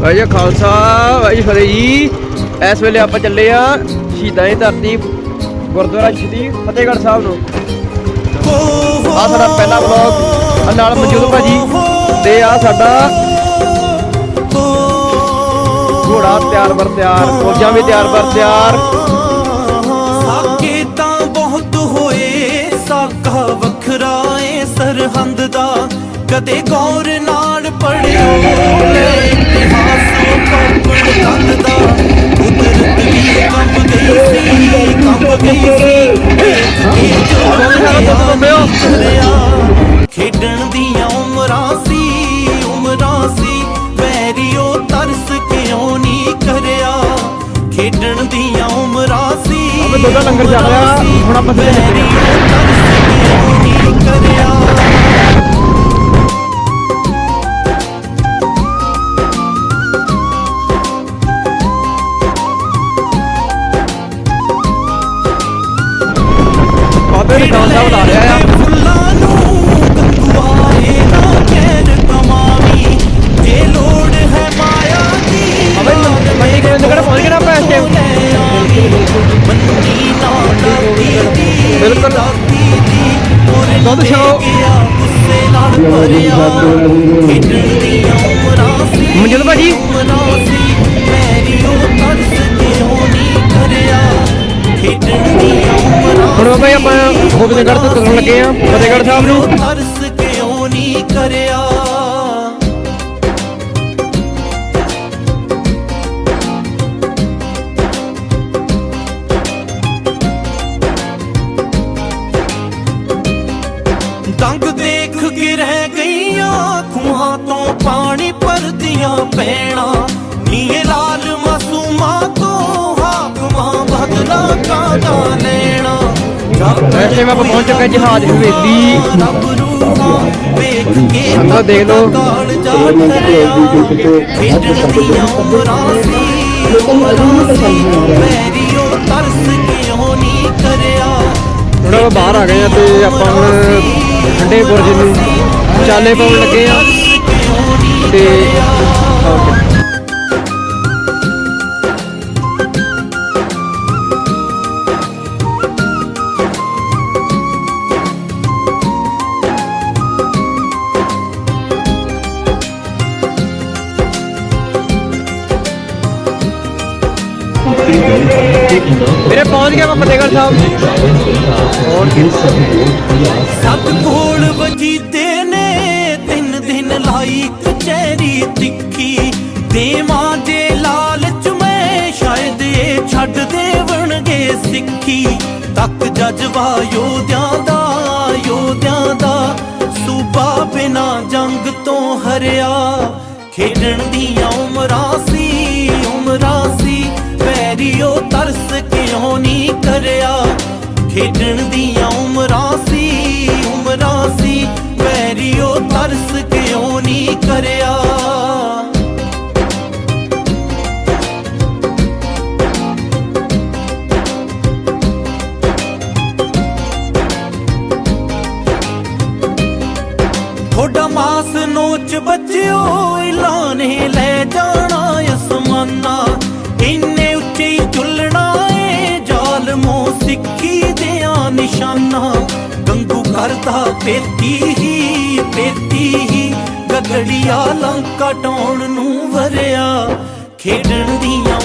ਵਾਹਿ ਜੀ ਖਾਲਸਾ, ਵਾਹਿ ਜੀ ਫਤਿਹ ਜੀ। ਇਸ ਵੇਲੇ ਆਪਾਂ ਚੱਲੇ ਆ ਸ਼ਹੀਦਾਂ ਦੀ ਧਰਤੀ, ਗੁਰਦੁਆਰਾ ਸ਼੍ਰੀ ਫਤਿਹਗੜ੍ਹ ਸਾਹਿਬ ਨੂੰ। ਆ ਸਾਡਾ ਪਹਿਲਾ ਵਲੌਗ ਆ ਨਾਲ ਮੌਜੂਦ ਭਾਜੀ ਤੇ ਆ ਸਾਡਾ ਘੋੜਾ ਤਿਆਰ ਬਰ ਤਿਆਰ, ਫੌਜਾਂ ਵੀ ਤਿਆਰ ਬਰ ਤਿਆਰ। ਸਾਕੇ ਤਾਂ ਬਹੁਤ ਹੋਏ, ਸਾਕਾ ਵੱਖਰਾ ਏ ਸਰਹੰਦ ਦਾ। ਕਦੇ ਗੌਰ ਨਾ ਜੋ ਕਰਿਆ ਖੇਡਣ ਦੀਆਂ ਉਮਰਾਂ ਸੀ ਉਮਰਾਂ ਸੀ। ਵੈਰੀਓ ਤਰਸ ਕਿਉਂ ਨਹੀਂ ਕਰਿਆ? ਖੇਡਣ ਦੀਆਂ ਉਮਰਾਂ ਸੀ ਅਬੇ ਲੰਗਰ ਚੱਲ ਰਿਹਾ, ਹੁਣ ਆਪਾਂ ਸਿੱਧੇ ਕਿਉਂ ਨਹੀਂ ਕਰਿਆ? ਬਾਬੇ ਨਿਸ਼ਾਨ ਸਾਹਿਬ ਲਾ ਰਿਹਾ ਕਿਉਂ ਨਹੀਂ ਕਰਿਆ ਖੇਡਣ ਦੀਆਂ ਉਮਰਾਂ ਹੁਣ ਬਾਬਾ ਆਪਾਂ ਗੋਬਿੰਦਗੜ੍ਹ ਤੋਂ ਤੁਰਨ ਲੱਗੇ ਆ ਫਤਿਹਗੜ੍ਹ ਸਾਹਿਬ ਨੂੰ। ਤਰਸ ਕਿਉਂ ਨਹੀਂ ਕਰਿਆ ਦੰਗ ਦੇਖ ਕੇ ਰਹਿ ਗਈਆਂ ਖੂਹਾਂ ਤੋਂ ਪਾਣੀ ਭਰਦੀਆਂ ਪੈਣਾ। ਨੀਏ ਲਾਲ ਮਾਸੂਮਾਂ ਤੋਂ ਹਾਕਮਾਂ ਬਦਲਾ ਕਾਦਾ ਲੈਣਾ? ਟਾਈਮ ਆਪਾਂ ਪਹੁੰਚ ਚੁੱਕੇ ਜਹਾਜ਼ ਹਵੇਲੀ। ਸੰਗਤ ਦੇਖ ਲਓ। ਥੋੜਾ ਬਾਹਰ ਆ ਗਏ ਆ ਤੇ ਆਪਾਂ ਹੁਣ ਠੰਡੇ ਬੁਰਜ ਨੂੰ ਚਾਲੇ ਪਾਉਣ ਲੱਗੇ ਆ ਤਰਸ ਕਿਉਂ ਨਹੀਂ ਤੇ ਮੇਰੇ ਪਹੁੰਚ ਗਿਆ ਮੈਂ ਫਤਿਹਗੜ੍ਹ ਸਾਹਿਬ। ਹੋਰ ਸੱਤ ਕੋਲ ਵਜੀਦੇ ਨੇ, ਤਿੰਨ ਦਿਨ ਲਾਈ ਕਚਹਿਰੀ ਤਿੱਖੀ। ਦੇਵਾਂ ਦੇ ਲਾਲਚ ਮੈਂ, ਸ਼ਾਇਦ ਇਹ ਛੱਡ ਦੇਵਣਗੇ ਸਿੱਖੀ। ਤੱਕ ਜਜ਼ਬਾ ਯੋਧਿਆਂ ਦਾ ਯੋਧਿਆਂ ਦਾ। ਸੂਬਾ ਬਿਨਾ ਜੰਗ ਤੋਂ ਹਰਿਆ। ਖੇਡਣ ਦੀਆਂ ਉਮਰਾਂ ਉਮਰਾਂ ਸੀ ਵੈਰੀਓ ਤਰਸ ਕਿਉਂ ਨਹੀਂ ਕਰਿਆ? ਖੇਡਣ ਦੀਆਂ ਉਮਰਾਂ ਸੀ ਉਮਰਾਂ ਸੀ। ਵੈਰੀਓ ਤਰਸ ਕਿਉਂ ਨਹੀਂ ਕਰਿਆ? ਥੋੜਾ ਮਾਸ ਨੋਚ ਬੱਚਿਓ ਨਿਸ਼ਾਨਾ ਗੰਗੂ ਕਰਦਾ ਪੇਤੀ ਹੀ ਪੇਤੀ ਹੀ। ਗਗੜੀਆ ਲੰਕਾ ਟਾਉਣ ਨੂੰ ਵਰਿਆ। ਖੇਡਣ ਦੀਆਂ